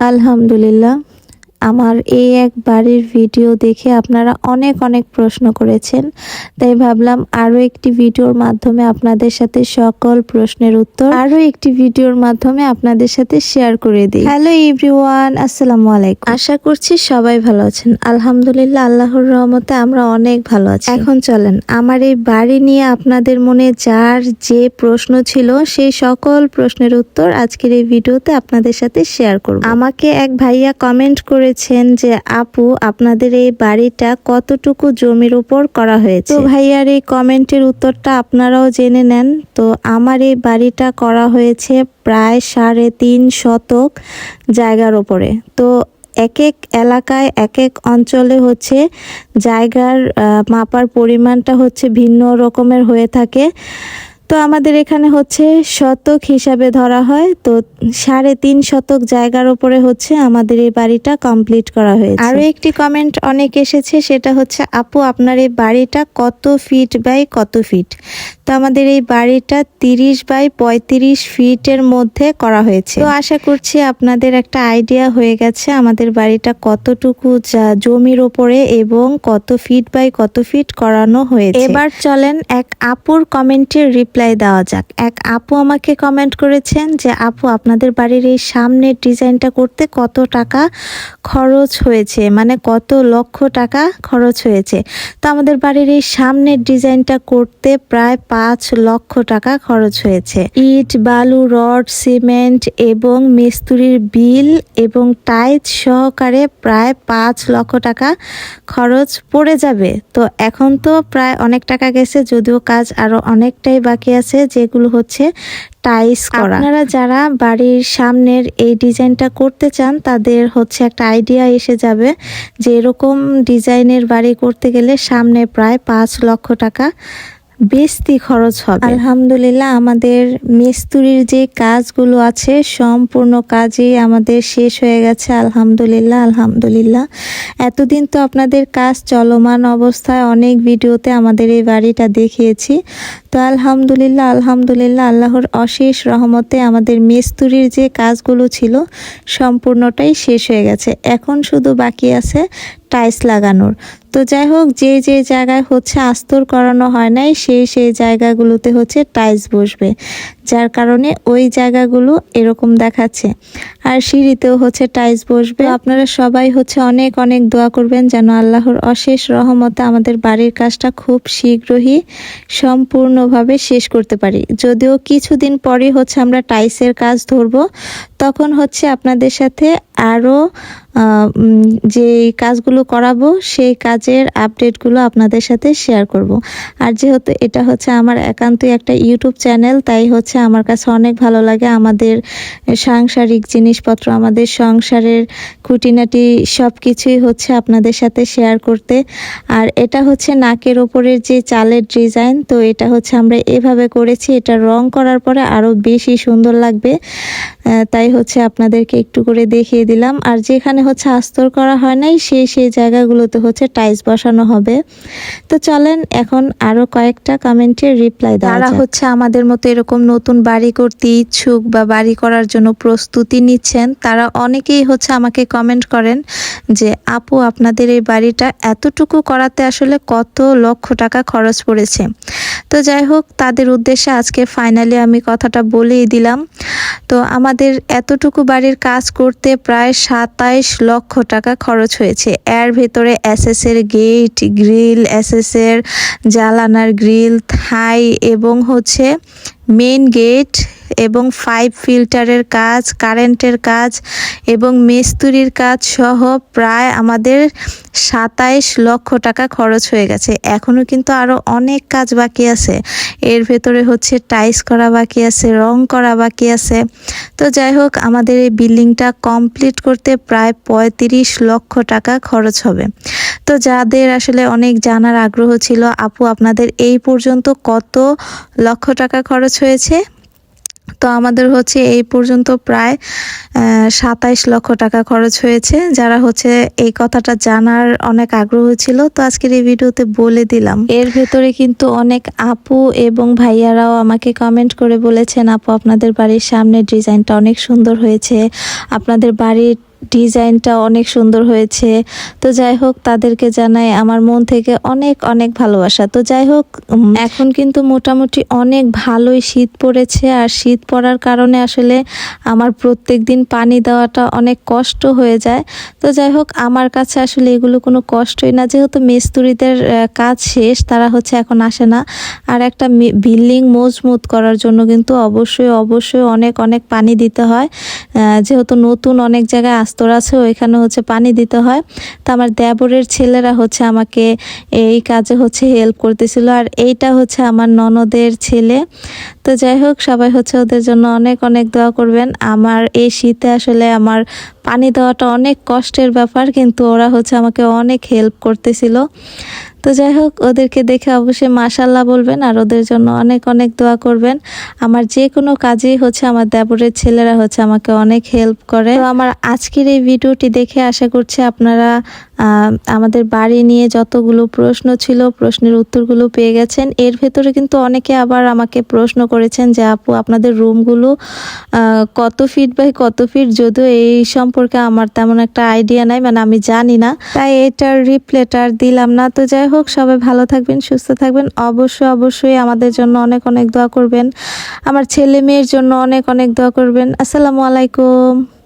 আলহামদুলিল্লাহ। আমার এই এক বাড়ির ভিডিও দেখে আপনারা অনেক অনেক প্রশ্ন করেছেন। তাই ভাবলাম আরও একটি ভিডিওর মাধ্যমে আপনাদের সাথে সকল প্রশ্নের উত্তর আরও একটি ভিডিওর মাধ্যমে আপনাদের সাথে শেয়ার করে দিই। হ্যালো এভরিওয়ান আসসালামু আলাইকুম। আশা করছি সবাই ভালো আছেন। আলহামদুলিল্লাহ, আল্লাহর রহমতে আমরা অনেক ভালো আছি। এখন চলেন, আমার এই বাড়ি নিয়ে আপনাদের মনে যার যে প্রশ্ন ছিল সেই সকল প্রশ্নের উত্তর আজকের এই ভিডিওতে আপনাদের সাথে শেয়ার করব। আমাকে এক ভাইয়া কমেন্ট করেছেন যে, আপু, আপনাদের এই বাড়িটা কতটুকু জমির উপর করা হয়েছে? তো ভাইয়ার এই কমেন্টের উত্তরটা আপনারাও জেনে নেন। তো আমার এই বাড়িটা করা হয়েছে প্রায় সাড়ে তিন শতক জায়গার ওপরে তো এক এক এলাকায়, এক এক অঞ্চলে হচ্ছে জায়গার মাপার পরিমাণটা হচ্ছে ভিন্ন রকমের হয়ে থাকে। তো আমাদের এখানে হচ্ছে শতক হিসাবে ধরা হয়। তো সাড়ে তিন শতক জায়গার উপরে হচ্ছে আমাদের এই বাড়িটা কমপ্লিট করা হয়েছে। আরও একটি কমেন্ট অনেক এসেছে সেটা হচ্ছে আপু আপনার এই বাড়িটা কত ফিট বাই কত ফিট তো আমাদের এই বাড়িটা তিরিশ বাই পঁয়ত্রিশ ফিটের মধ্যে করা হয়েছে। তো আশা করছি আপনাদের একটা আইডিয়া হয়ে গেছে আমাদের বাড়িটা কতটুকু জমির ওপরে এবং কত ফিট বাই কত ফিট করানো হয়েছে। এবার চলেন এক আপুর কমেন্টের রিপ্লাই দেওয়া যাক। এক আপু আমাকে কমেন্ট করেছেন যে, আপু, আপনাদের বাড়ির এই সামনের ডিজাইনটা করতে কত টাকা খরচ হয়েছে? মানে কত লক্ষ টাকা খরচ হয়েছে। তো আমাদের বাড়ির এই সামনের ডিজাইনটা করতে প্রায় পাঁচ লক্ষ টাকা খরচ হয়েছে। ইট, বালু, রড, সিমেন্ট এবং মিস্ত্রির বিল এবং টাইলস সহকারে প্রায় পাঁচ লক্ষ টাকা খরচ পড়ে যাবে। তো এখন তো প্রায় অনেক টাকা গেছে, যদিও কাজ আরও অনেকটাই বাকি আছে যেগুলো হচ্ছে টাইস করা। আপনারা যারা বাড়ির সামনের এই ডিজাইনটা করতে চান তাদের হচ্ছে একটা আইডিয়া এসে যাবে যে এরকম ডিজাইনের বাড়ি করতে গেলে সামনে প্রায় পাঁচ লক্ষ টাকা বেশি খরচ হবে। আলহামদুলিল্লাহ আমাদের মিস্ত্রির যে কাজগুলো আছে সম্পূর্ণ কাজই আমাদের শেষ হয়ে গেছে। আলহামদুলিল্লাহ আলহামদুলিল্লাহ। এতদিন তো আপনাদের কাজ চলমান অবস্থায় অনেক ভিডিওতে আমাদের এই বাড়িটা দেখিয়েছি। তো আলহামদুলিল্লাহ আলহামদুলিল্লাহ, আল্লাহর অশেষ রহমতে আমাদের মিস্ত্রির যে কাজগুলো ছিল সম্পূর্ণটাই শেষ হয়ে গেছে। এখন শুধু বাকি আছে টাইলস লাগানোর। তো যাই হোক, যে যে জায়গায় হচ্ছে আস্তর করানো হয় নাই, সেই সেই জায়গাগুলোতে হচ্ছে টাইলস বসবে। যার কারণে ওই জায়গাগুলো এরকম দেখাচ্ছে। আর সিঁড়িতেও হচ্ছে টাইলস বসবে। আপনারা সবাই হচ্ছে অনেক অনেক দোয়া করবেন যেন আল্লাহর অশেষ রহমতে আমাদের বাড়ির কাজটা খুব শীঘ্রই সম্পূর্ণভাবে শেষ করতে পারি। যদিও কিছুদিন পরে হচ্ছে আমরা টাইসের কাজ ধরবো, তখন হচ্ছে আপনাদের সাথে আরও যে কাজগুলো করাবো, সেই কাজের আপডেটগুলো আপনাদের সাথে শেয়ার করব। আর যেহেতু এটা হচ্ছে আমার একান্তই একটা ইউটিউব চ্যানেল, তাই হচ্ছে আমার কাছে অনেক ভালো লাগে আমাদের সাংসারিক জিনিসপত্র, আমাদের সংসারের খুঁটিনাটি সব কিছুই হচ্ছে আপনাদের সাথে শেয়ার করতে। আর এটা হচ্ছে নাকের ওপরের যে চালের ডিজাইন, তো এটা হচ্ছে আমরা এভাবে করেছি, এটা রং করার পরে আরও বেশি সুন্দর লাগবে। তাই হচ্ছে আপনাদেরকে একটু করে দেখিয়ে দিলাম। আর যেখানে হচ্ছে আস্তর করা হয় নাই সেই সেই জায়গাগুলোতে হচ্ছে টাইলস বসানো হবে। তো চলেন এখন আরও কয়েকটা কমেন্টের রিপ্লাই যারা হচ্ছে আমাদের মতো এরকম নতুন বাড়ি করতে ইচ্ছুক বা বাড়ি করার জন্য প্রস্তুতি নিচ্ছেন তারা অনেকেই হচ্ছে আমাকে কমেন্ট করেন যে আপু আপনাদের এই বাড়িটা এতটুকু করাতে আসলে কত লক্ষ টাকা খরচ পড়েছে? তো যাই হোক, তাদের উদ্দেশ্যে আজকে ফাইনালি আমি কথাটা বলেই দিলাম। তো আমাদের এতটুকু বাড়ির কাজ করতে প্রায় সাতাইশ লক্ষ টাকা খরচ হয়েছে। এর ভেতরে এসএসের গেট গ্রিল এসএসের জালানার গ্রিল থাই এবং হচ্ছে মেন গেট এবং ফাইভ ফিল্টারের কাজ, কারেন্টের কাজ এবং মিস্ত্রির কাজ সহ প্রায় আমাদের সাতাইশ লক্ষ টাকা খরচ হয়ে গেছে। এখনও কিন্তু আরও অনেক কাজ বাকি আছে। এর ভেতরে হচ্ছে টাইস করা বাকি আছে, রং করা বাকি আছে। তো যাই হোক, আমাদের এই বিল্ডিংটা কমপ্লিট করতে প্রায় পঁয়ত্রিশ লক্ষ টাকা খরচ হবে। তো যাদের আসলে অনেক জানার আগ্রহ ছিল, আপু আপনাদের এই পর্যন্ত কত লক্ষ টাকা খরচ হয়েছে? তো আমাদের হচ্ছে এই পর্যন্ত প্রায় সাতাইশ লক্ষ টাকা খরচ হয়েছে। যারা হচ্ছে এই কথাটা জানার অনেক আগ্রহ ছিল, তো আজকের এই ভিডিওতে বলে দিলাম। এর ভেতরে কিন্তু অনেক আপু এবং ভাইয়ারাও আমাকে কমেন্ট করে বলেছেন, আপু, আপনাদের বাড়ির সামনের ডিজাইনটা অনেক সুন্দর হয়েছে। আপনাদের বাড়ির ডিজাইনটা অনেক সুন্দর হয়েছে। তো যাই হোক, তাদেরকে জানাই আমার মন থেকে অনেক অনেক ভালোবাসা। তো যাই হোক এখন কিন্তু মোটামুটি অনেক ভালোই শীত পড়েছে। আর শীত পড়ার কারণে আসলে আমার প্রত্যেক দিন পানি দেওয়াটা অনেক কষ্ট হয়ে যায়। তো যাই হোক, আমার কাছে আসলে এগুলো কোনো কষ্টই না। যেহেতু মিস্ত্রিদের কাজ শেষ, তারা হচ্ছে এখন আসে না। আর একটা বিল্ডিং মজবুত করার জন্য কিন্তু অবশ্যই অবশ্যই অনেক অনেক পানি দিতে হয়। যেহেতু নতুন অনেক জায়গায় আস্তর আছে, ওইখানে হচ্ছে পানি দিতে হয়। তো আমার দেবরের ছেলেরা হচ্ছে আমাকে এই কাজে হচ্ছে হেল্প করতেছিল। আর এইটা হচ্ছে আমার ননদের ছেলে। তো যাই হোক, সবাই হচ্ছে ওদের জন্য অনেক অনেক দোয়া করবেন। আমার এই শীতে আসলে আমার পানি দেওয়াটা অনেক কষ্টের ব্যাপার, কিন্তু ওরা হচ্ছে আমাকে অনেক হেল্প করতেছিল। তো যাই হোক, ওদেরকে দেখে অবশ্যই মাশাল্লাহ বলবেন, আর ওদের জন্য অনেক অনেক দোয়া করবেন। আমার যে কোনো কাজেই হচ্ছে আমার দেবরের ছেলেরা হচ্ছে আমাকে অনেক হেল্প করে। তো আমার আজকের এই ভিডিওটি দেখে আশা করছি আপনারা আমাদের বাড়ি নিয়ে যতগুলো প্রশ্ন ছিল, প্রশ্নের উত্তরগুলো পেয়ে গেছেন। এর ভেতরে কিন্তু অনেকে আবার আমাকে প্রশ্ন করেছেন যে, আপু, আপনাদের রুমগুলো কত ফিট বাই কত ফিট? যদিও এই সম্পর্কে আমার তেমন একটা আইডিয়া নাই মানে আমি জানি না। তাই এটার রিপ্লেটার দিলাম না। তো যাই হোক, সবাই ভালো থাকবেন, সুস্থ থাকবেন। অবশ্যই অবশ্যই আমাদের জন্য অনেক অনেক দোয়া করবেন। আমার ছেলে মেয়ের জন্য অনেক অনেক দোয়া করবেন। আসসালামু আলাইকুম।